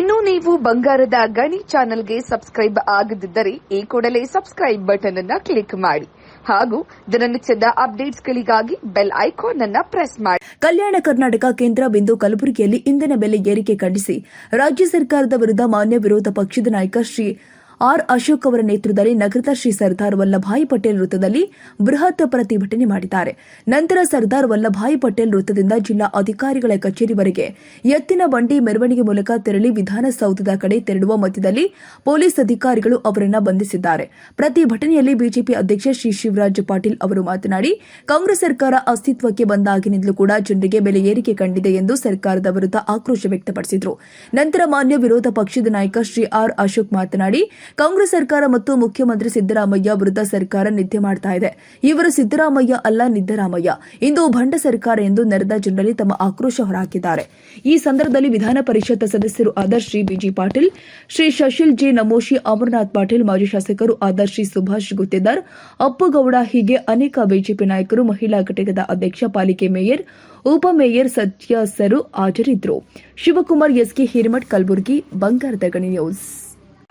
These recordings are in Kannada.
ಇನ್ನು ನೀವು ಬಂಗಾರದ ಗಣಿ ಚಾನೆಲ್ಗೆ ಸಬ್ಸ್ಕ್ರೈಬ್ ಆಗದಿದ್ದರೆ ಈ ಕೂಡಲೇ ಸಬ್ಸ್ಕ್ರೈಬ್ ಬಟನ್ ಅನ್ನ ಕ್ಲಿಕ್ ಮಾಡಿ ಹಾಗೂ ದಿನನಿತ್ಯದ ಅಪ್ಡೇಟ್ಸ್ಗಳಿಗಾಗಿ ಬೆಲ್ ಐಕಾನ್ ಅನ್ನ ಪ್ರೆಸ್ ಮಾಡಿ. ಕಲ್ಯಾಣ ಕರ್ನಾಟಕ ಕೇಂದ್ರ ಬಿಂದು ಕಲಬುರಗಿಯಲ್ಲಿ ಇಂಧನ ಬೆಲೆ ಏರಿಕೆ ಖಂಡಿಸಿ. ರಾಜ್ಯ ಸರ್ಕಾರದ ವಿರುದ್ಧ ಮಾನ್ಯ ವಿರೋಧ ಪಕ್ಷದ ನಾಯಕ ಶ್ರೀ ಆರ್ ಅಶೋಕ್ ಅವರ ನೇತೃತ್ವದಲ್ಲಿ ನಗರದ ಶ್ರೀ ಸರ್ದಾರ್ ವಲ್ಲಭಾಯಿ ಪಟೇಲ್ ವೃತ್ತದಲ್ಲಿ ಬೃಹತ್ ಪ್ರತಿಭಟನೆ ಮಾಡಿದ್ದಾರೆ. ನಂತರ ಸರ್ದಾರ್ ವಲ್ಲಭಾಯಿ ಪಟೇಲ್ ವೃತ್ತದಿಂದ ಜಿಲ್ಲಾ ಅಧಿಕಾರಿಗಳ ಕಚೇರಿವರೆಗೆ ಎತ್ತಿನ ಬಂಡಿ ಮೆರವಣಿಗೆ ಮೂಲಕ ತೆರಳಿ ವಿಧಾನಸೌಧದ ಕಡೆ ತೆರಳುವ ಮಧ್ಯದಲ್ಲಿ ಪೊಲೀಸ್ ಅಧಿಕಾರಿಗಳು ಅವರನ್ನು ಬಂಧಿಸಿದ್ದಾರೆ. ಪ್ರತಿಭಟನೆಯಲ್ಲಿ ಬಿಜೆಪಿ ಅಧ್ಯಕ್ಷ ಶ್ರೀ ಶಿವರಾಜ್ ಪಾಟೀಲ್ ಅವರು ಮಾತನಾಡಿ, ಕಾಂಗ್ರೆಸ್ ಸರ್ಕಾರ ಅಸ್ತಿತ್ವಕ್ಕೆ ಬಂದಾಗಿನಿಂದಲೂ ಕೂಡ ಜನರಿಗೆ ಬೆಲೆ ಏರಿಕೆ ಕಂಡಿದೆ ಎಂದು ಸರ್ಕಾರದ ವಿರುದ್ಧ ಆಕ್ರೋಶ ವ್ಯಕ್ತಪಡಿಸಿದರು. ನಂತರ ಮಾನ್ಯ ವಿರೋಧ ಪಕ್ಷದ ನಾಯಕ ಶ್ರೀ ಆರ್ ಅಶೋಕ್ ಮಾತನಾಡಿ ಕಾಂಗ್ರೆಸ್ ಸರ್ಕಾರ ಮತ್ತು ಮುಖ್ಯಮಂತ್ರಿ ಸಿದ್ದರಾಮಯ್ಯ ವಿರುದ್ಧ ಸರ್ಕಾರ ನಿದ್ದೆ ಮಾಡ್ತಾ ಇದೆ. ಇವರು ಸಿದ್ದರಾಮಯ್ಯ ಅಲ್ಲ ನಿದ್ದರಾಮಯ್ಯ. ಇಂದು ಭಂಡ ಸರ್ಕಾರ ಎಂದು ನೆರೆದ ಜನರಲ್ಲಿ ತಮ್ಮ ಆಕ್ರೋಶ ಹೊರಹಾಕಿದ್ದಾರೆ. ಈ ಸಂದರ್ಭದಲ್ಲಿ ವಿಧಾನ ಪರಿಷತ್ ಸದಸ್ಯರು ಆದ ಬಿಜಿ ಪಾಟೀಲ್, ಶ್ರೀ ಶಶಿಲ್ ಜಿ ನಮೋಶಿ, ಅಮರನಾಥ್ ಪಾಟೀಲ್, ಮಾಜಿ ಶಾಸಕರು ಆದ ಶ್ರೀ ಸುಭಾಷ್ ಗುತ್ತೇದಾರ್ ಅಪ್ಪುಗೌಡ ಹೀಗೆ ಅನೇಕ ಬಿಜೆಪಿ ನಾಯಕರು, ಮಹಿಳಾ ಘಟಕದ ಅಧ್ಯಕ್ಷ, ಪಾಲಿಕೆ ಮೇಯರ್ ಉಪಮೇಯರ್ ಸದಸ್ಯರು ಹಾಜರಿದ್ದರು. ಶಿವಕುಮಾರ್ ಎಸ್ಕೆ ಹಿರೇಮಠ್, ಕಲಬುರಗಿ, ಬಂಗಾರದ ಗಣಿ ನ್ಯೂಸ್.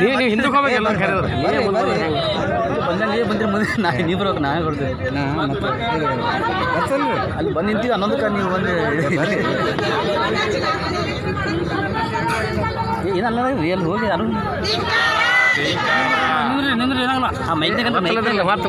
ನೀವು ನೀವು ಹಿಂದಕ್ಕೆ ಹೋಗ್ಬೇಕು ಎಲ್ಲರೂ ಕರೆದ್ರೆ ನೀವೇ ಮುಂದೆ ಬರ್ಬೇಕು. ಬಂದ ನೀವೇ ಬಂದ್ರೆ ಮುಂದೆ ನಾ ನೀವು ಬರ್ಬೇಕು ನಾವೇ ಬರ್ತೀವಿ. ಅಲ್ಲಿ ಬಂದು ನಿಂತೀವಿ ಹನ್ನೊಂದಕ್ಕೆ ನೀವು ಬಂದು ಏನಲ್ಲ ರೀ ಅಲ್ಲಿ ಹೋಗಿ ಯಾರು? ನಿಂದ್ರಿ ನಿಂದ್ರಿ ಏನಾಗಲ್ಲ. ಆ ಮೈಲ್ ತಗೊಂಡ್ರೆ ಮೈಕ್ ಮಕ್ಕಳದಲ್ಲ ಮತ್ತೆ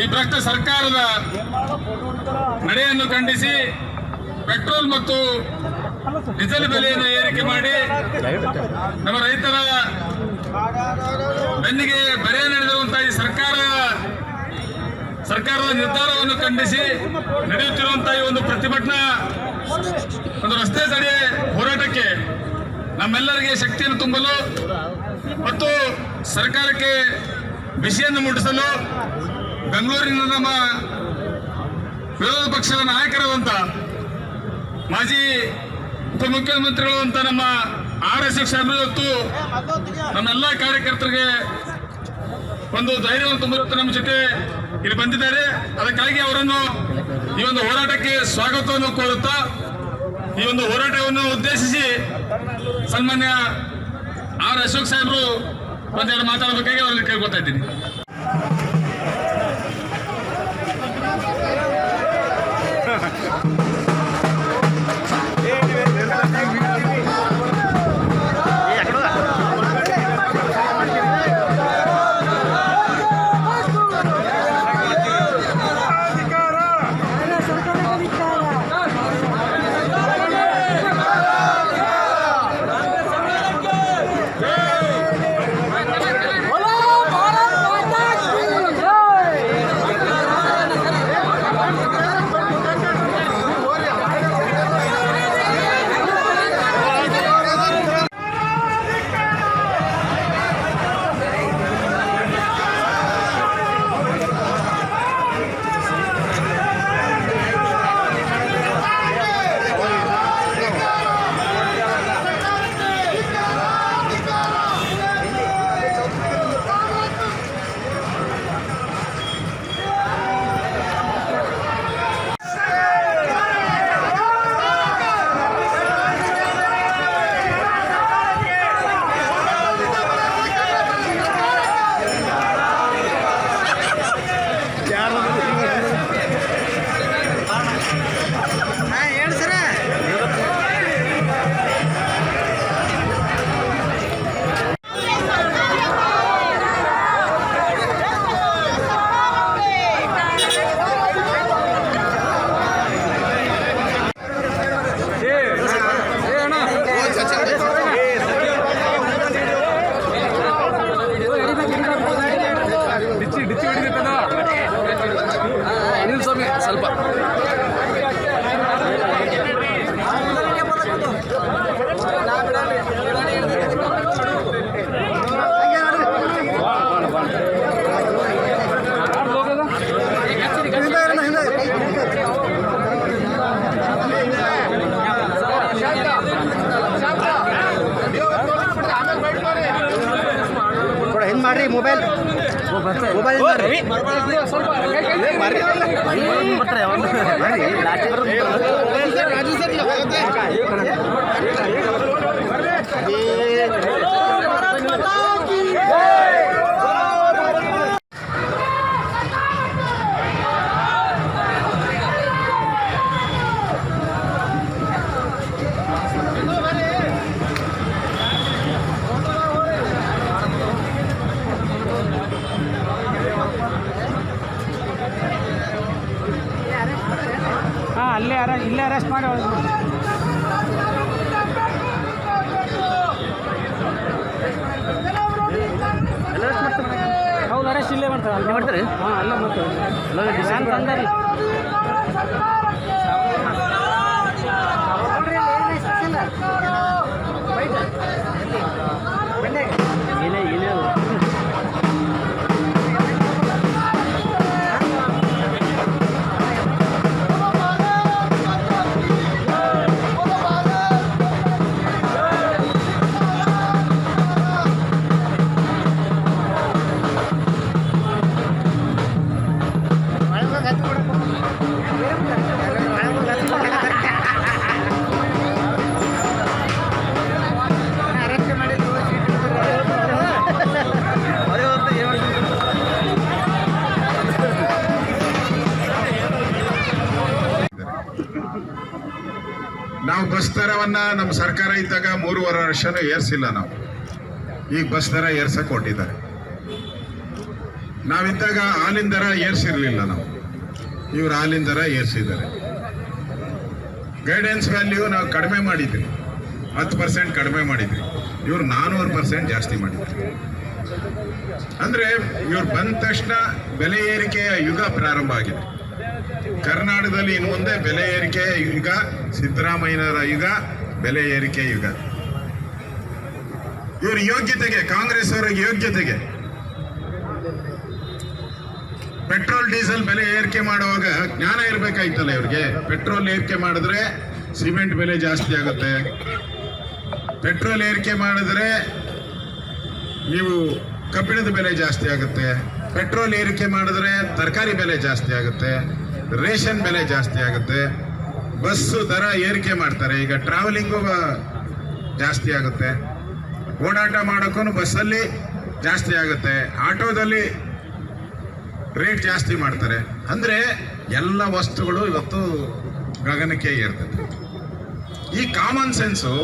ಈ ಭ್ರಷ್ಟ ಸರ್ಕಾರದ ನಡೆಯನ್ನು ಖಂಡಿಸಿ ಪೆಟ್ರೋಲ್ ಮತ್ತು ಡೀಸೆಲ್ ಬೆಲೆಯನ್ನು ಏರಿಕೆ ಮಾಡಿ ನಮ್ಮ ರೈತರ ಬೆನ್ನಿಗೆ ಬರೆ ನಡೆದಿರುವಂತಹ ಈ ಸರ್ಕಾರ ಸರ್ಕಾರದ ನಿರ್ಧಾರವನ್ನು ಖಂಡಿಸಿ ನಡೆಯುತ್ತಿರುವಂತಹ ಈ ಒಂದು ಪ್ರತಿಭಟನಾ ಒಂದು ರಸ್ತೆ ತಡೆ ಹೋರಾಟಕ್ಕೆ ನಮ್ಮೆಲ್ಲರಿಗೆ ಶಕ್ತಿಯನ್ನು ತುಂಬಲು ಮತ್ತು ಸರ್ಕಾರಕ್ಕೆ ಬಿಸಿಯನ್ನು ಮುಟ್ಟಿಸಲು ಬೆಂಗಳೂರಿನ ನಮ್ಮ ವಿರೋಧ ಪಕ್ಷದ ನಾಯಕರಾದಂಥ ಮಾಜಿ ಉಪಮುಖ್ಯಮಂತ್ರಿಗಳು ಅಂತ ನಮ್ಮ ಆರ್ ಎಸ್ ಎಸ್ ಇವತ್ತು ನಮ್ಮೆಲ್ಲ ಕಾರ್ಯಕರ್ತರಿಗೆ ಒಂದು ಧೈರ್ಯವನ್ನು ತುಂಬಿರುತ್ತೆ ನಮ್ಮ ಜೊತೆ ಇಲ್ಲಿ ಬಂದಿದ್ದಾರೆ. ಅದಕ್ಕಾಗಿ ಅವರನ್ನು ಈ ಒಂದು ಹೋರಾಟಕ್ಕೆ ಸ್ವಾಗತವನ್ನು ಕೋರುತ್ತಾ ಈ ಒಂದು ಹೋರಾಟವನ್ನು ಉದ್ದೇಶಿಸಿ ಸನ್ಮಾನ್ಯ ಆರ್ ಅಶೋಕ್ ಸಾಹೇಬರು ಒಂದೆರಡು ಮಾತಾಡಬೇಕಾಗಿ ಅವರಲ್ಲಿ ಕೇಳ್ಕೊತಾ ಇದ್ದೀನಿ. ಬರ್ತಾರೆ ಲಾಸ್ಟ್ ಮಾಡ್ತಾರೆ? ಹಾಂ ಅಲ್ಲೇ ಮಾಡ್ತಾರೆ. ನಮ್ಮ ಸರ್ಕಾರ ಇದ್ದಾಗ ಮೂರುವರೆ ವರ್ಷನೂ ಏರ್ಸಿಲ್ಲ ನಾವು. ಈಗ ಬಸ್ ದರ ಏರ್ಸಕ್ಕೆ ಕೊಟ್ಟಿದ್ದಾರೆ ನಾವಿದ್ದಾಗ ಹಾಲಿನ ದರ ಏರ್ಸಿರಲಿಲ್ಲ ನಾವು. ಇವ್ರು ಹಾಲಿನ ದರ ಏರ್ಸಿದ್ದಾರೆ. ಗೈಡೆನ್ಸ್ ವ್ಯಾಲ್ಯೂ ನಾವು ಕಡಿಮೆ ಮಾಡಿದ್ವಿ. ಹತ್ತು ಪರ್ಸೆಂಟ್ ಕಡಿಮೆ ಮಾಡಿದ್ವಿ. ಇವ್ರು ನಾನ್ನೂರು ಪರ್ಸೆಂಟ್ ಜಾಸ್ತಿ ಮಾಡಿದ್ರು. ಅಂದ್ರೆ ಇವ್ರು ಬಂದ ತಕ್ಷಣ ಬೆಲೆ ಏರಿಕೆಯ ಯುಗ ಪ್ರಾರಂಭ ಆಗಿದೆ. ಕರ್ನಾಟಕದಲ್ಲಿ ಇನ್ನು ಮುಂದೆ ಬೆಲೆ ಏರಿಕೆಯ ಯುಗ, ಸಿದ್ದರಾಮಯ್ಯನವರ ಯುಗ ಬೆಲೆ ಏರಿಕೆ ಯುಗ. ಇವ್ರ ಯೋಗ್ಯತೆಗೆ, ಕಾಂಗ್ರೆಸ್ ಅವರ ಯೋಗ್ಯತೆಗೆ. ಪೆಟ್ರೋಲ್, ಡೀಸೆಲ್ ಬೆಲೆ ಏರಿಕೆ ಮಾಡುವಾಗ ಜ್ಞಾನ ಇರಬೇಕಾಯ್ತಲ್ಲ ಇವ್ರಿಗೆ. ಪೆಟ್ರೋಲ್ ಏರಿಕೆ ಮಾಡಿದ್ರೆ ಸಿಮೆಂಟ್ ಬೆಲೆ ಜಾಸ್ತಿ ಆಗುತ್ತೆ. ಪೆಟ್ರೋಲ್ ಏರಿಕೆ ಮಾಡಿದ್ರೆ ನೀವು ಕಬ್ಬಿಣದ ಬೆಲೆ ಜಾಸ್ತಿ ಆಗುತ್ತೆ. ಪೆಟ್ರೋಲ್ ಏರಿಕೆ ಮಾಡಿದ್ರೆ ತರಕಾರಿ ಬೆಲೆ ಜಾಸ್ತಿ ಆಗುತ್ತೆ. ರೇಷನ್ ಬೆಲೆ ಜಾಸ್ತಿ ಆಗುತ್ತೆ. ಬಸ್ಸು ದರ ಏರಿಕೆ ಮಾಡ್ತಾರೆ. ಈಗ ಟ್ರಾವೆಲಿಂಗು ಜಾಸ್ತಿ ಆಗುತ್ತೆ. ಓಡಾಟ ಮಾಡೋಕ್ಕೂ ಬಸ್ಸಲ್ಲಿ ಜಾಸ್ತಿ ಆಗುತ್ತೆ. ಆಟೋದಲ್ಲಿ ರೇಟ್ ಜಾಸ್ತಿ ಮಾಡ್ತಾರೆ. ಅಂದರೆ ಎಲ್ಲ ವಸ್ತುಗಳು ಇವತ್ತು ಗಗನಕ್ಕೆ ಏರ್ತದೆ. ಈ ಕಾಮನ್ ಸೆನ್ಸು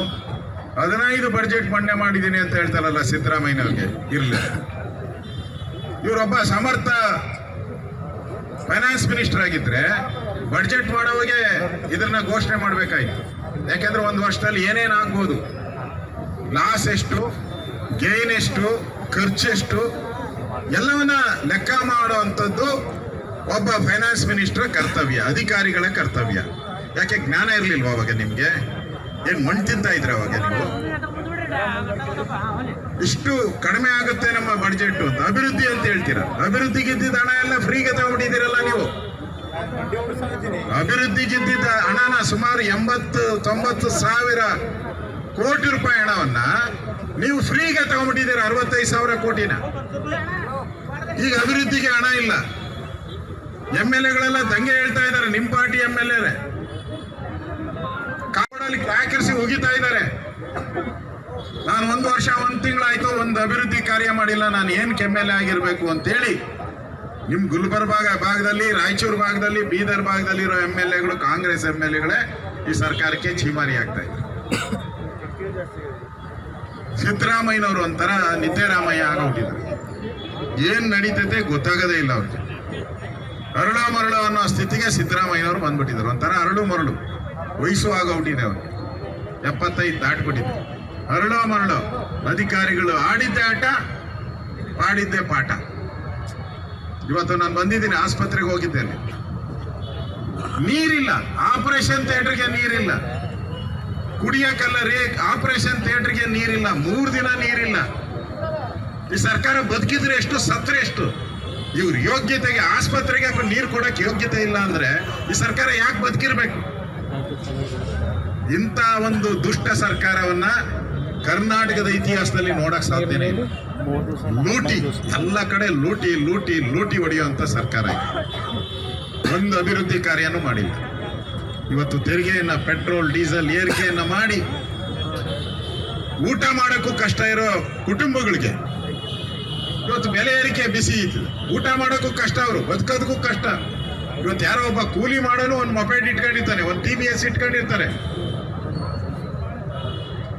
ಹದಿನೈದು ಬಜೆಟ್ ಮಂಡನೆ ಮಾಡಿದ್ದೀನಿ ಅಂತ ಹೇಳ್ತಾರಲ್ಲ ಸಿದ್ದರಾಮಯ್ಯನವ್ರಿಗೆ. ಇರಲಿ. ಇವರೊಬ್ಬ ಸಮರ್ಥ ಫೈನಾನ್ಸ್ ಮಿನಿಸ್ಟರ್ ಆಗಿದ್ರೆ ಬಡ್ಜೆಟ್ ಮಾಡೋವಾಗೆ ಇದನ್ನ ಘೋಷಣೆ ಮಾಡಬೇಕಾಯ್ತು. ಯಾಕೆಂದ್ರೆ ಒಂದು ವರ್ಷದಲ್ಲಿ ಏನೇನು ಆಗ್ಬೋದು? ಲಾಸ್ ಎಷ್ಟು? ಗೇನ್ ಎಷ್ಟು? ಖರ್ಚೆಷ್ಟು ಎಲ್ಲವನ್ನ ಲೆಕ್ಕ ಮಾಡುವಂಥದ್ದು ಒಬ್ಬ ಫೈನಾನ್ಸ್ ಮಿನಿಸ್ಟರ್ ಕರ್ತವ್ಯ, ಅಧಿಕಾರಿಗಳ ಕರ್ತವ್ಯ. ಯಾಕೆ ಜ್ಞಾನ ಇರಲಿಲ್ವ ಅವಾಗ ನಿಮಗೆ? ಏನು ಮಣ್ಣು ತಿಂತ ಇದ್ರೆ ಅವಾಗ ನೀವು? ಇಷ್ಟು ಕಡಿಮೆ ಆಗುತ್ತೆ ನಮ್ಮ ಬಡ್ಜೆಟ್ ಅಂತ. ಅಭಿವೃದ್ಧಿ ಅಂತ ಹೇಳ್ತೀರಾ? ಅಭಿವೃದ್ಧಿಗೆ ಇದ್ದಿದ್ದ ಹಣ ಎಲ್ಲ ಫ್ರೀಗೆ ತಗೊಂಡಿದ್ದೀರಲ್ಲ ನೀವು. ಅಭಿವೃದ್ಧಿಗೆ ಗೆದ್ದಿದ್ದ ಹಣನ ಸುಮಾರು ಎಂಬತ್ತು, ತೊಂಬತ್ತು ಸಾವಿರ ಕೋಟಿ ರೂಪಾಯಿ ಹಣವನ್ನ ನೀವು ಫ್ರೀಗೆ ತಗೊಂಡ್ಬಿಟ್ಟಿದ್ದೀರ, ಅರವತ್ತೈದು ಸಾವಿರ ಕೋಟಿನ. ಈಗ ಅಭಿವೃದ್ಧಿಗೆ ಹಣ ಇಲ್ಲ. ಎಂ ಎಲ್ ಎಗಳೆಲ್ಲ ದಂಗೆ ಹೇಳ್ತಾ ಇದ್ದಾರೆ, ನಿಮ್ ಪಾರ್ಟಿ ಎಂ ಎಲ್ ಎ ಕಾವಡಲ್ಲಿ ಕ್ರಾಕರಿಸಿ ಹೋಗಿತಾ ಇದ್ದಾರೆ. ನಾನು ಒಂದು ವರ್ಷ, ಒಂದು ತಿಂಗಳಾಯ್ತು, ಒಂದು ಅಭಿವೃದ್ಧಿ ಕಾರ್ಯ ಮಾಡಿಲ್ಲ, ನಾನು ಏನ್ ಕೆಮ್ಮೆಲೆ ಆಗಿರ್ಬೇಕು ಅಂತೇಳಿ ನಿಮ್ ಗುಲ್ಬರ್ಗ ಭಾಗ ಭಾಗದಲ್ಲಿ, ರಾಯಚೂರು ಭಾಗದಲ್ಲಿ, ಬೀದರ್ ಭಾಗದಲ್ಲಿ ಇರೋ ಎಂ ಎಲ್ ಎಗಳು, ಕಾಂಗ್ರೆಸ್ ಎಂ ಎಲ್ ಎಗಳೇ ಈ ಸರ್ಕಾರಕ್ಕೆ ಚೀಮಾರಿ ಆಗ್ತಾ ಇದೆ ಸಿದ್ದರಾಮಯ್ಯನವರು ಒಂಥರ ನಿತ್ಯರಾಮಯ್ಯ ಆಗೋಗಿದ್ದಾರೆ ಏನ್ ನಡೀತೈತೆ ಗೊತ್ತಾಗದೇ ಇಲ್ಲ ಅವ್ರಿಗೆ. ಅರಳು ಮರಳು ಅನ್ನೋ ಸ್ಥಿತಿಗೆ ಸಿದ್ದರಾಮಯ್ಯನವರು ಬಂದ್ಬಿಟ್ಟಿದ್ರು. ಒಂಥರ ಅರಳು ಮರಳು. ವಯಸ್ಸು ಆಗೋಗ್ಬಿಟ್ಟಿದೆ ಅವರು. ಎಪ್ಪತ್ತೈದು ದಾಟ್ಬಿಟ್ಟಿದೆ. ಅರಳು ಮರಳು. ಅಧಿಕಾರಿಗಳು ಆಡಿದ್ದೆ ಆಟ, ಪಾಡಿದ್ದೆ ಪಾಠ. ಇವತ್ತು ನಾನು ಬಂದಿದ್ದೀನಿ ಆಸ್ಪತ್ರೆಗೆ ಹೋಗಿದ್ದೇನೆ. ನೀರಿಲ್ಲ. ಆಪರೇಷನ್ ಥಿಯೇಟರ್ಗೆ ನೀರಿಲ್ಲ. ಕುಡಿಯಕಲ್ಲ ರೇ, ಆಪರೇಷನ್ ಥಿಯೇಟರ್ಗೆ ನೀರಿಲ್ಲ. ಮೂರು ದಿನ ನೀರಿಲ್ಲ. ಈ ಸರ್ಕಾರ ಬದುಕಿದ್ರೆ ಎಷ್ಟು, ಸತ್ರೆ ಎಷ್ಟು? ಇವ್ರ ಯೋಗ್ಯತೆಗೆ, ಆಸ್ಪತ್ರೆಗೆ ನೀರು ಕೊಡಕ್ಕೆ ಯೋಗ್ಯತೆ ಇಲ್ಲ ಅಂದ್ರೆ ಈ ಸರ್ಕಾರ ಯಾಕೆ ಬದುಕಿರ್ಬೇಕು? ಇಂಥ ಒಂದು ದುಷ್ಟ ಸರ್ಕಾರವನ್ನ ಕರ್ನಾಟಕದ ಇತಿಹಾಸದಲ್ಲಿ ನೋಡಕ್ ಸಾಧ್ಯನೇ ಇಲ್ಲ. ಲೂಟಿ ಎಲ್ಲ ಕಡೆ ಲೂಟಿ ಲೂಟಿ ಲೂಟಿ ಹೊಡೆಯುವಂತ ಸರ್ಕಾರ ಇದೆ. ಒಂದು ಅಭಿವೃದ್ಧಿ ಕಾರ್ಯನೂ ಮಾಡಿಲ್ಲ. ಇವತ್ತು ತೆರಿಗೆಯನ್ನ ಪೆಟ್ರೋಲ್ ಡೀಸೆಲ್ ಏರಿಕೆಯನ್ನ ಮಾಡಿ ಊಟ ಮಾಡೋಕ್ಕೂ ಕಷ್ಟ ಇರೋ ಕುಟುಂಬಗಳಿಗೆ ಇವತ್ತು ಬೆಲೆ ಏರಿಕೆ ಬಿಸಿ ಇತ್ತು ಊಟ ಮಾಡೋಕ್ಕೂ ಕಷ್ಟ ಅವರು ಬದುಕೋದಕ್ಕೂ ಕಷ್ಟ. ಇವತ್ತು ಯಾರೋ ಒಬ್ಬ ಕೂಲಿ ಮಾಡೋನು ಒಂದು ಮೊಬೈಲ್ ಇಟ್ಕೊಂಡಿರ್ತಾನೆ ಒಂದು ಟಿ ಬಿ ಎಸ್ ಇಟ್ಕೊಂಡಿರ್ತಾರೆ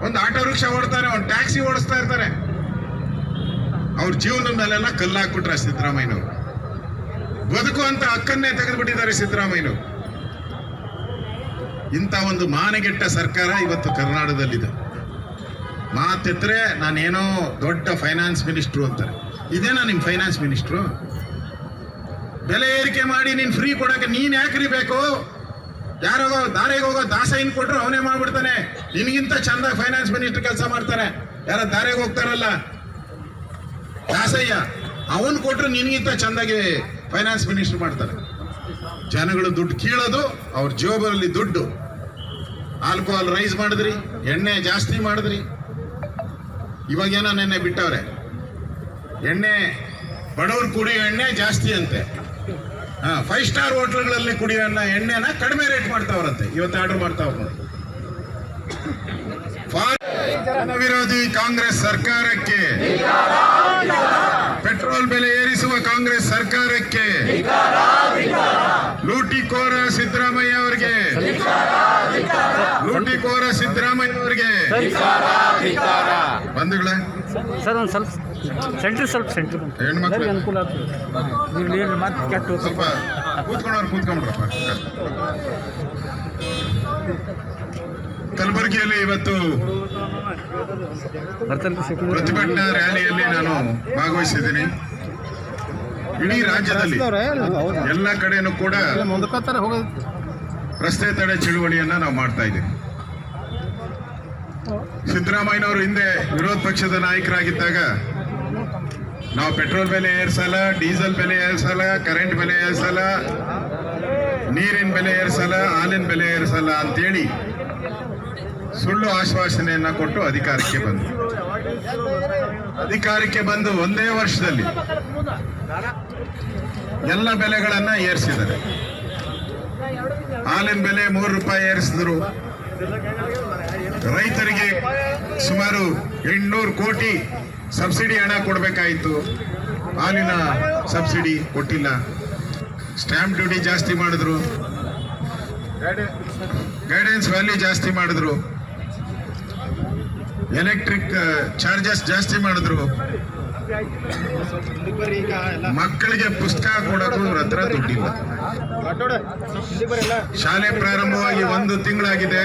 ಒಂದು ಆಟೋ ರಿಕ್ಷಾ ಓಡ್ತಾರೆ ಒಂದು ಟ್ಯಾಕ್ಸಿ ಓಡಿಸ್ತಾ ಇರ್ತಾರೆ ಅವ್ರ ಜೀವನದ ಮೇಲೆಲ್ಲ ಕಲ್ಲು ಹಾಕ್ಬಿಟ್ರೆ ಸಿದ್ದರಾಮಯ್ಯನವರು. ಬದುಕುವಂತ ಹಕ್ಕನ್ನೇ ತೆಗೆದುಬಿಟ್ಟಿದ್ದಾರೆ ಸಿದ್ದರಾಮಯ್ಯನವರು. ಇಂಥ ಒಂದು ಮಾನಗೆಟ್ಟ ಸರ್ಕಾರ ಇವತ್ತು ಕರ್ನಾಟಕದಲ್ಲಿದೆ. ಮಾತೆತ್ತರೆ ನಾನೇನೋ ದೊಡ್ಡ ಫೈನಾನ್ಸ್ ಮಿನಿಸ್ಟ್ರು ಅಂತಾರೆ. ಇದೇನಾ ನಿಮ್ಮ ಫೈನಾನ್ಸ್ ಮಿನಿಸ್ಟ್ರು ಬೆಲೆ ಏರಿಕೆ ಮಾಡಿ ನೀನು ಫ್ರೀ ಕೊಡೋಕೆ ನೀನು ಯಾಕೆ ಯಾಕ್ರಿ ಬೇಕು? ಯಾರೋ ದಾರಿಗೆ ಹೋಗೋ ದಾಸೈನ್ ಕೊಟ್ಟರು ಅವನೇ ಮಾಡ್ಬಿಡ್ತಾನೆ. ನಿನಗಿಂತ ಚಂದ ಫೈನಾನ್ಸ್ ಮಿನಿಸ್ಟರ್ ಕೆಲಸ ಮಾಡ್ತಾನೆ. ಯಾರೋ ದಾರಿಗೆ ಹೋಗ್ತಾರಲ್ಲ? ದಾಸಯ್ಯ, ಅವನು ಕೊಟ್ರು ನಿನಗಿಂತ ಚೆಂದಾಗಿ ಫೈನಾನ್ಸ್ ಮಿನಿಸ್ಟರ್ ಮಾಡ್ತಾರೆ. ಜನಗಳು ದುಡ್ಡು ಕೀಳೋದು, ಅವ್ರ ಜೋಬರಲ್ಲಿ ದುಡ್ಡು. ಆಲ್ಕೋಹಾಲ್ ರೈಸ್ ಮಾಡಿದ್ರಿ, ಎಣ್ಣೆ ಜಾಸ್ತಿ ಮಾಡಿದ್ರಿ. ಇವಾಗೇನೋ ನೆನ್ನೆ ಬಿಟ್ಟವ್ರೆ. ಎಣ್ಣೆ, ಬಡವ್ರು ಕುಡಿಯೋ ಎಣ್ಣೆ ಜಾಸ್ತಿ ಅಂತೆ. ಹಾಂ ಫೈವ್ ಸ್ಟಾರ್ ಹೋಟ್ಲ್ಗಳಲ್ಲಿ ಕುಡಿಯೋ ಎಣ್ಣೆ ಎಣ್ಣೆನ ಕಡಿಮೆ ರೇಟ್ ಮಾಡ್ತಾವ್ರಂತೆ. ಇವತ್ತು ಆರ್ಡರ್ ಮಾಡ್ತಾವ್ರಂತೆ ವಿರೋಧಿ ಕಾಂಗ್ರೆಸ್ ಸರ್ಕಾರಕ್ಕೆ ಪೆಟ್ರೋಲ್ ಬೆಲೆ ಏರಿಸುವ ಕಾಂಗ್ರೆಸ್ ಸರ್ಕಾರಕ್ಕೆ ಲೂಟಿಕೋರ ಸಿದ್ದರಾಮಯ್ಯ ಅವರಿಗೆ ಲೂಟಿಕೋರ ಸಿದ್ದರಾಮಯ್ಯ ಅವರಿಗೆ ಬಂಧುಗಳೇ ಸರ್ ಒಂದು ಸ್ವಲ್ಪ ಸೆಂಟ್ರ್ ಸ್ವಲ್ಪ ಸೆಂಟ್ರ್ ಹೆಣ್ಮಕ್ಳು. ಅನುಕೂಲ ಆಗ್ತದೆ ಮತ್ತೆ ಕೆಟ್ಟ ಸ್ವಲ್ಪ ಕೂತ್ಕೊಂಡವ್ರು ಕೂತ್ಕೊಂಡ್ರಪ್ಪ. ಕಲಬುರಗಿಯಲ್ಲಿ ಇವತ್ತು ಪ್ರತಿಭಟನಾ ರ್ಯಾಲಿಯಲ್ಲಿ ನಾನು ಭಾಗವಹಿಸಿದ್ದೀನಿ. ಇಡೀ ರಾಜ್ಯದಲ್ಲಿ ಎಲ್ಲ ಕಡೆಯೂ ಕೂಡ ರಸ್ತೆ ತಡೆ ಚಳುವಳಿಯನ್ನ ನಾವು ಮಾಡ್ತಾ ಇದ್ದೀವಿ. ಸಿದ್ದರಾಮಯ್ಯನವರು ಹಿಂದೆ ವಿರೋಧ ಪಕ್ಷದ ನಾಯಕರಾಗಿದ್ದಾಗ ನಾವು ಪೆಟ್ರೋಲ್ ಬೆಲೆ ಏರ್ಸಲ್ಲ, ಡೀಸೆಲ್ ಬೆಲೆ ಏರ್ಸಲ್ಲ, ಕರೆಂಟ್ ಬೆಲೆ ಏರ್ಸಲ್ಲ, ನೀರಿನ ಬೆಲೆ ಏರಿಸಲ್ಲ, ಹಾಲಿನ ಬೆಲೆ ಏರ್ಸಲ್ಲ ಅಂತೇಳಿ ಸುಳ್ಳು ಆಶ್ವಾಸನೆಯನ್ನ ಕೊಟ್ಟು ಅಧಿಕಾರಕ್ಕೆ ಬಂದ. ಅಧಿಕಾರಕ್ಕೆ ಬಂದು ಒಂದೇ ವರ್ಷದಲ್ಲಿ ಎಲ್ಲ ಬೆಲೆಗಳನ್ನ ಏರಿಸಿದ್ದಾರೆ. ಹಾಲಿನ ಬೆಲೆ ಮೂರು ರೂಪಾಯಿ ಏರಿಸಿದ್ರು. ರೈತರಿಗೆ ಸುಮಾರು ಎಂಟುನೂರು ಕೋಟಿ ಸಬ್ಸಿಡಿ ಹಣ ಕೊಡಬೇಕಾಯಿತು. ಹಾಲಿನ ಸಬ್ಸಿಡಿ ಕೊಟ್ಟಿಲ್ಲ. ಸ್ಟ್ಯಾಂಪ್ ಡ್ಯೂಟಿ ಜಾಸ್ತಿ ಮಾಡಿದ್ರು. ಗೈಡೆನ್ಸ್ ವ್ಯಾಲ್ಯೂ ಜಾಸ್ತಿ ಮಾಡಿದ್ರು. ಎಲೆಕ್ಟ್ರಿಕ್ ಚಾರ್ಜಸ್ ಜಾಸ್ತಿ ಮಾಡಿದ್ರು. ಮಕ್ಕಳಿಗೆ ಪುಸ್ತಕ ಕೊಡೋದು ಹತ್ರ ದುಡ್ಡಿಲ್ಲ. ಶಾಲೆ ಪ್ರಾರಂಭವಾಗಿ ಒಂದು ತಿಂಗಳಾಗಿದೆ.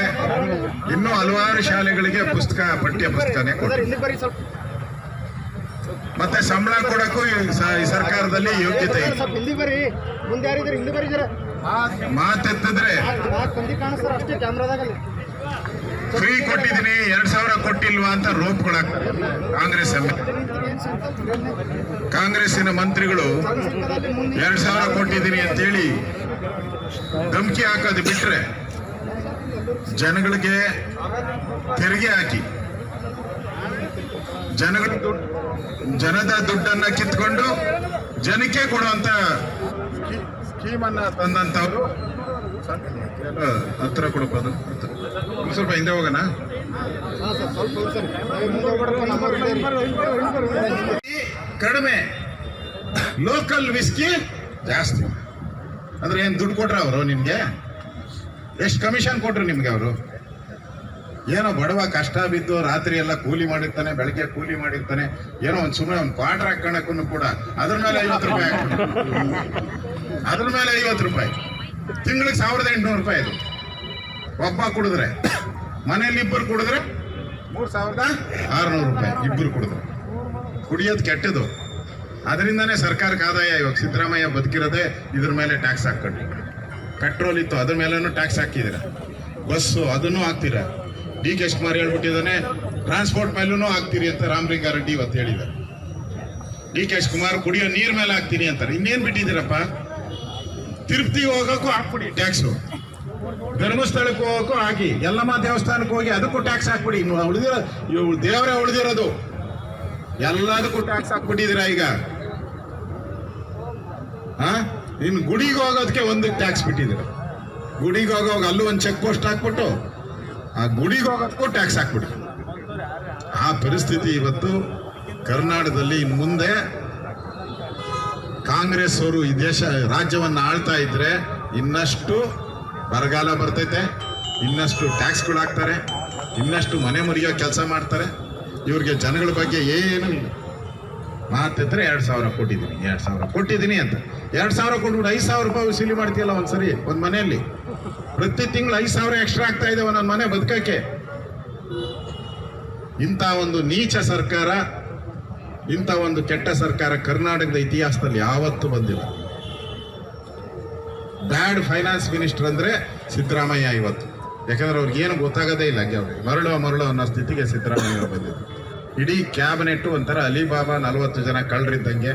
ಇನ್ನೂ ಹಲವಾರು ಶಾಲೆಗಳಿಗೆ ಪುಸ್ತಕ, ಪಠ್ಯ ಪುಸ್ತಕನೇ ಕೊಡ ಮತ್ತೆ ಸಂಬಳ ಕೊಡಕ್ಕೂ ಈ ಸರ್ಕಾರದಲ್ಲಿ ಯೋಗ್ಯತೆ ಮಾತೆತ್ತಿದ್ರೆ ಫ್ರೀ ಕೊಟ್ಟಿದ್ದೀನಿ, ಎರಡ್ ಸಾವಿರ ಕೊಟ್ಟಿಲ್ವಾ ಅಂತ ರೋಪ್ ಕೊಡಾಕ್ತಾರೆ. ಕಾಂಗ್ರೆಸ್ ಕಾಂಗ್ರೆಸ್ಸಿನ ಮಂತ್ರಿಗಳು ಎರಡ್ ಸಾವಿರ ಕೊಟ್ಟಿದ್ದೀನಿ ಅಂತೇಳಿ ಧಮಕಿ ಹಾಕೋದು ಬಿಟ್ರೆ ಜನಗಳಿಗೆ ತೆರಿಗೆ ಹಾಕಿ. ಜನಗಳ ಜನದ ದುಡ್ಡನ್ನ ಕಿತ್ಕೊಂಡು ಜನಕ್ಕೆ ಕೊಡುವಂತ ಸ್ಕೀಮ್ ಅನ್ನ ಕೊಡಪ್ಪ, ಅದು ಹತ್ರ. ಸ್ವಲ್ಪ ಹಿಂದೆ ಹೋಗೋಣ? ಕಡಿಮೆ. ಲೋಕಲ್ ವಿಸ್ಕಿ ಜಾಸ್ತಿ. ಅಂದ್ರೆ ಏನ್ ದುಡ್ಡು ಕೊಟ್ರ ಅವರು ನಿಮ್ಗೆ? ಎಷ್ಟು ಕಮಿಷನ್ ಕೊಟ್ರು ನಿಮ್ಗೆ ಅವರು? ಏನೋ ಬಡವ ಕಷ್ಟ ಬಿದ್ದು ರಾತ್ರಿ ಎಲ್ಲ ಕೂಲಿ ಮಾಡಿರ್ತಾನೆ, ಬೆಳಗ್ಗೆ ಕೂಲಿ ಮಾಡಿರ್ತಾನೆ, ಏನೋ ಒಂದ್ ಸುಮ್ಮನೆ ಒಂದು ಕ್ವಾರ್ಟರ್ ಹಾಕೋಣಕ್ಕೂ ಕೂಡ ಅದ್ರ ಮೇಲೆ ಐವತ್ತು ರೂಪಾಯಿ. ಅದ್ರ ಮೇಲೆ ಐವತ್ತು ರೂಪಾಯಿ. ತಿಂಗಳಿಗೆ ಸಾವಿರದ ಎಂಟುನೂರು ರೂಪಾಯಿ ಅದು. ಒಬ್ಬ ಕುಡಿದ್ರೆ, ಮನೆಯಲ್ಲಿ ಇಬ್ಬರು ಕುಡಿದ್ರೆ ಮೂರು ಸಾವಿರದ ಆರುನೂರು ರೂಪಾಯಿ ಇಬ್ಬರು ಕುಡಿದ್ರು. ಕುಡಿಯೋದು ಕೆಟ್ಟದು. ಅದರಿಂದನೇ ಸರ್ಕಾರಕ್ಕೆ ಆದಾಯ. ಇವಾಗ ಸಿದ್ದರಾಮಯ್ಯ ಬದುಕಿರೋದೇ ಇದ್ರ ಮೇಲೆ ಟ್ಯಾಕ್ಸ್ ಹಾಕ್ಕೊಂಡು ಪೆಟ್ರೋಲ್ ಇತ್ತು, ಅದ್ರ ಮೇಲೂ ಟ್ಯಾಕ್ಸ್ ಹಾಕಿದ್ದೀರ ಬಸ್ಸು ಅದನ್ನು ಹಾಕ್ತೀರ. ಡಿ ಕೆ ಶಿವಕುಮಾರ್ ಹೇಳ್ಬಿಟ್ಟಿದ್ದಾನೆ ಟ್ರಾನ್ಸ್ಪೋರ್ಟ್ ಮೇಲೂ ಹಾಕ್ತೀರಿ ಅಂತ ರಾಮಲಿಂಗಾರೆಡ್ಡಿ ಇವತ್ತು ಹೇಳಿದ್ದಾರೆ. ಡಿ ಕೆ ಶಿವಕುಮಾರ್, ಕುಡಿಯೋ ನೀರ್ ಮೇಲೆ ಹಾಕ್ತೀನಿ ಅಂತಾರೆ. ಇನ್ನೇನು ಬಿಟ್ಟಿದ್ದೀರಪ್ಪ? ತಿರುಪತಿಗೆ ಹೋಗೋಕ್ಕೂ ಹಾಕ್ಬಿಡಿ. ಟ್ಯಾಕ್ಸು ಧರ್ಮಸ್ಥಳಕ್ಕೆ ಹೋಗೋಕ್ಕೂ ಹಾಕಿ. ಎಲ್ಲಮ್ಮ ದೇವಸ್ಥಾನಕ್ಕೆ ಹೋಗಿ ಅದಕ್ಕೂ ಟ್ಯಾಕ್ಸ್ ಹಾಕ್ಬಿಡಿ. ಉಳಿದಿರೋ ಇವು ದೇವರೇ ಉಳಿದಿರೋದು. ಎಲ್ಲದಕ್ಕೂ ಟ್ಯಾಕ್ಸ್ ಹಾಕ್ಬಿಟ್ಟಿದ್ದೀರಾ ಈಗ? ಹಾ ಇನ್ನು ಗುಡಿಗೆ ಹೋಗೋದಕ್ಕೆ ಒಂದು ಟ್ಯಾಕ್ಸ್ ಬಿಟ್ಟಿದ್ದೀರಾ? ಗುಡಿಗೆ ಹೋಗೋವಾಗ ಅಲ್ಲೂ ಒಂದು ಚೆಕ್ ಪೋಸ್ಟ್ ಹಾಕ್ಬಿಟ್ಟು, ಆ ಗುಡಿಗೆ ಹೋಗೋದಕ್ಕೂ ಟ್ಯಾಕ್ಸ್ ಹಾಕ್ಬಿಡಿ. ಆ ಪರಿಸ್ಥಿತಿ ಇವತ್ತು ಕರ್ನಾಟಕದಲ್ಲಿ ಇನ್ನು ಮುಂದೆ ಕಾಂಗ್ರೆಸ್ ಅವರು ಈ ದೇಶ, ರಾಜ್ಯವನ್ನು ಆಳ್ತಾ ಇದ್ರೆ ಇನ್ನಷ್ಟು ಬರಗಾಲ ಬರ್ತೈತೆ, ಇನ್ನಷ್ಟು ಟ್ಯಾಕ್ಸ್ಗಳು ಹಾಕ್ತಾರೆ, ಇನ್ನಷ್ಟು ಮನೆ ಮುರಿಯೋ ಕೆಲಸ ಮಾಡ್ತಾರೆ. ಇವ್ರಿಗೆ ಜನಗಳ ಬಗ್ಗೆ ಏನು ಇಲ್ಲ. ಮಾತಿದ್ರೆ ಎರಡು ಸಾವಿರ ಕೊಟ್ಟಿದ್ದೀನಿ, ಎರಡು ಸಾವಿರ ಕೊಟ್ಟಿದ್ದೀನಿ ಅಂತ. ಎರಡು ಸಾವಿರ ಕೊಟ್ಬಿಟ್ಟು ಐದು ಸಾವಿರ ರೂಪಾಯಿ ವಸೂಲಿ ಮಾಡ್ತೀಯಲ್ಲ ಒಂದ್ಸರಿ, ಒಂದು ಮನೆಯಲ್ಲಿ? ಪ್ರತಿ ತಿಂಗಳು ಐದು ಸಾವಿರ ಎಕ್ಸ್ಟ್ರಾ ಆಗ್ತಾ ಇದ್ದಾವೆ ನನ್ನ ಮನೆ ಬದುಕಕ್ಕೆ. ಇಂಥ ಒಂದು ನೀಚ ಸರ್ಕಾರ ಇಂಥ ಒಂದು ಕೆಟ್ಟ ಸರ್ಕಾರ ಕರ್ನಾಟಕದ ಇತಿಹಾಸದಲ್ಲಿ ಯಾವತ್ತೂ ಬಂದಿಲ್ಲ. ಬ್ಯಾಡ್ ಫೈನಾನ್ಸ್ ಮಿನಿಸ್ಟರ್ ಅಂದ್ರೆ ಸಿದ್ದರಾಮಯ್ಯ ಇವತ್ತು. ಯಾಕಂದ್ರೆ ಅವ್ರಿಗೆ ಏನು ಗೊತ್ತಾಗೋದೇ ಇಲ್ಲ ಅವ್ರಿಗೆ. ಮರಳು ಮರಳು ಅನ್ನೋ ಸ್ಥಿತಿಗೆ ಸಿದ್ದರಾಮಯ್ಯ ಬಂದಿದ್ದು ಇಡೀ ಕ್ಯಾಬಿನೆಟ್ ಒಂಥರ ಅಲಿಬಾಬಾ ನಲವತ್ತು ಜನ ಕಳ್ಳರಿದ್ದಂಗೆ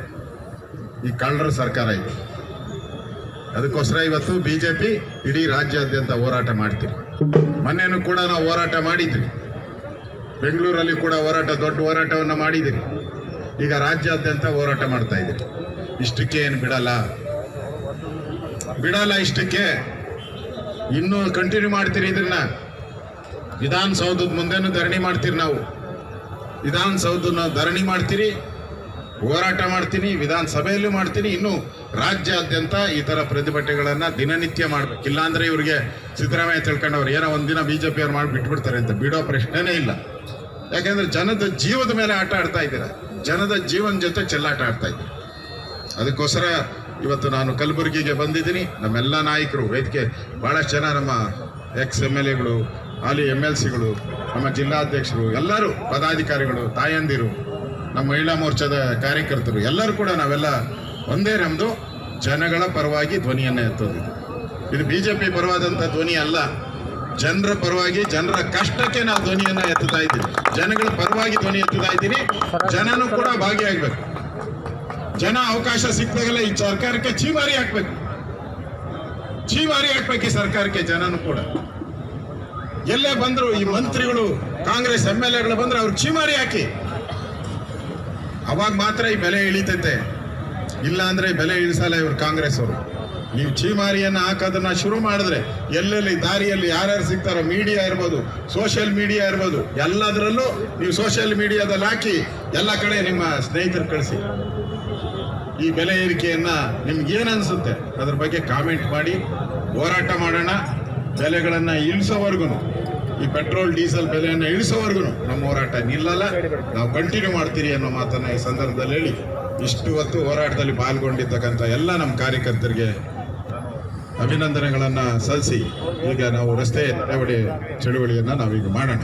ಈ ಕಳ್ಳರ ಸರ್ಕಾರ ಇದೆ. ಅದಕ್ಕೋಸ್ಕರ ಇವತ್ತು ಬಿಜೆಪಿ ಇಡೀ ರಾಜ್ಯಾದ್ಯಂತ ಹೋರಾಟ ಮಾಡ್ತೀವಿ ಮೊನ್ನೆನೂ ಕೂಡ ನಾವು ಹೋರಾಟ ಮಾಡಿದ್ವಿ. ಬೆಂಗಳೂರಲ್ಲಿ ಕೂಡ ಹೋರಾಟ, ದೊಡ್ಡ ಹೋರಾಟವನ್ನು ಮಾಡಿದಿರಿ ಈಗ ರಾಜ್ಯಾದ್ಯಂತ ಹೋರಾಟ ಮಾಡ್ತಾ ಇದ್ದೀರಿ ಇಷ್ಟಕ್ಕೆ ಏನು ಬಿಡಲ್ಲ? ಬಿಡಲ್ಲ ಇಷ್ಟಕ್ಕೆ? ಇನ್ನೂ ಕಂಟಿನ್ಯೂ ಮಾಡ್ತೀರಿ ಇದನ್ನ ವಿಧಾನಸೌಧದ ಮುಂದೆನೂ ಧರಣಿ ಮಾಡ್ತೀರಿ ನಾವು. ವಿಧಾನಸೌಧನ ಧರಣಿ ಮಾಡ್ತೀರಿ, ಹೋರಾಟ ಮಾಡ್ತೀನಿ, ವಿಧಾನಸಭೆಯಲ್ಲೂ ಮಾಡ್ತೀನಿ, ಇನ್ನು ರಾಜ್ಯಾದ್ಯಂತ ಈ ಥರ ಪ್ರತಿಭಟನೆಗಳನ್ನು ದಿನನಿತ್ಯ ಮಾಡಬೇಕು. ಇಲ್ಲಾಂದ್ರೆ ಇವರಿಗೆ ಸಿದ್ದರಾಮಯ್ಯ ತಿಳ್ಕೊಂಡವ್ರು, ಏನೋ ಒಂದಿನ ಬಿಜೆಪಿ ಅವ್ರು ಮಾಡಿ ಬಿಟ್ಬಿಡ್ತಾರೆ ಅಂತ. ಬಿಡೋ ಪ್ರಶ್ನೆನೇ ಇಲ್ಲ. ಯಾಕೆಂದರೆ ಜನದ ಜೀವದ ಮೇಲೆ ಆಟ ಆಡ್ತಾ ಇದ್ದೀರಾ? ಜನದ ಜೀವನ ಜೊತೆ ಚೆಲ್ಲಾಟ ಆಡ್ತಾ ಇದ್ದೀನಿ ಅದಕ್ಕೋಸ್ಕರ ಇವತ್ತು ನಾನು ಕಲಬುರಗಿಗೆ ಬಂದಿದ್ದೀನಿ. ನಮ್ಮೆಲ್ಲ ನಾಯಕರು, ವೇದಿಕೆ ಭಾಳಷ್ಟು ಜನ ನಮ್ಮ ಎಕ್ಸ್ ಎಂ ಎಲ್ ಎಗಳು ಹಾಲಿ ಎಂ ಎಲ್ ಸಿಗಳು ನಮ್ಮ ಜಿಲ್ಲಾಧ್ಯಕ್ಷರು, ಎಲ್ಲರೂ ಪದಾಧಿಕಾರಿಗಳು, ತಾಯಂದಿರು, ನಮ್ಮ ಮಹಿಳಾ ಮೋರ್ಚಾದ ಕಾರ್ಯಕರ್ತರು, ಎಲ್ಲರೂ ಕೂಡ ನಾವೆಲ್ಲ ಒಂದೇ ನಮ್ಮದು ಜನಗಳ ಪರವಾಗಿ ಧ್ವನಿಯನ್ನು ಎತ್ತೋದಿದೆ ಇದು ಬಿ ಜೆ ಪಿ ಪರವಾದಂಥ ಧ್ವನಿ ಅಲ್ಲ. ಜನರ ಪರವಾಗಿ ಜನರ ಕಷ್ಟಕ್ಕೆ ನಾವು ಧ್ವನಿಯನ್ನ ಎತ್ತುತ್ತಾ ಇದ್ದೀವಿ. ಜನಗಳ ಪರವಾಗಿ ಧ್ವನಿ ಎತ್ತುತ್ತಾ ಇದ್ದೀನಿ ಜನನೂ ಕೂಡ ಭಾಗಿಯಾಗಬೇಕು. ಜನ ಅವಕಾಶ ಸಿಕ್ಕಾಗಲ್ಲ ಈ ಸರ್ಕಾರಕ್ಕೆ ಚೀಮಾರಿ ಹಾಕ್ಬೇಕು. ಚೀಮಾರಿ ಹಾಕ್ಬೇಕು ಈ ಸರ್ಕಾರಕ್ಕೆ ಜನನು ಕೂಡ. ಎಲ್ಲೇ ಬಂದ್ರು ಈ ಮಂತ್ರಿಗಳು, ಕಾಂಗ್ರೆಸ್ ಎಂ ಎಲ್ ಎಗಳು ಬಂದ್ರೆ ಅವ್ರಿಗೆ ಚೀಮಾರಿ ಹಾಕಿ. ಅವಾಗ ಮಾತ್ರ ಈ ಬೆಲೆ ಇಳಿತೈತೆ. ಇಲ್ಲ ಅಂದ್ರೆ ಬೆಲೆ ಇಳಿಸಲ್ಲ ಇವರು ಕಾಂಗ್ರೆಸ್ ಅವರು ನೀವು ಚೀಮಾರಿಯನ್ನು ಹಾಕೋದನ್ನ ಶುರು ಮಾಡಿದ್ರೆ ಎಲ್ಲೆಲ್ಲಿ ದಾರಿಯಲ್ಲಿ ಯಾರ್ಯಾರು ಸಿಗ್ತಾರೋ ಮೀಡಿಯಾ ಇರ್ಬೋದು ಸೋಷಿಯಲ್ ಮೀಡಿಯಾ ಇರ್ಬೋದು, ಎಲ್ಲದರಲ್ಲೂ ನೀವು ಸೋಷಿಯಲ್ ಮೀಡಿಯಾದಲ್ಲಿ ಹಾಕಿ ಎಲ್ಲ ಕಡೆ ನಿಮ್ಮ ಸ್ನೇಹಿತರು ಕಳಿಸಿ. ಈ ಬೆಲೆ ಏರಿಕೆಯನ್ನು ನಿಮ್ಗೇನು ಅನಿಸುತ್ತೆ? ಅದ್ರ ಬಗ್ಗೆ ಕಾಮೆಂಟ್ ಮಾಡಿ, ಹೋರಾಟ ಮಾಡೋಣ. ಬೆಲೆಗಳನ್ನು ಇಳಿಸೋವರೆಗೂ ಈ ಪೆಟ್ರೋಲ್ ಡೀಸೆಲ್ ಬೆಲೆಯನ್ನು ಇಳಿಸೋವರೆಗೂ ನಮ್ಮ ಹೋರಾಟ ನಿಲ್ಲಲ್ಲ. ನಾವು ಕಂಟಿನ್ಯೂ ಮಾಡ್ತೀರಿ ಅನ್ನೋ ಮಾತನ್ನು ಈ ಸಂದರ್ಭದಲ್ಲಿ ಹೇಳಿ, ಇಷ್ಟು ಹೊತ್ತು ಹೋರಾಟದಲ್ಲಿ ಪಾಲ್ಗೊಂಡಿರ್ತಕ್ಕಂಥ ಎಲ್ಲ ನಮ್ಮ ಕಾರ್ಯಕರ್ತರಿಗೆ ಅಭಿನಂದನೆಗಳನ್ನ ಸಲ್ಲಿಸಿ ಈಗ ನಾವು ರಸ್ತೆ ಚಳುವಳಿಯನ್ನ ನಾವೀಗ ಮಾಡೋಣ.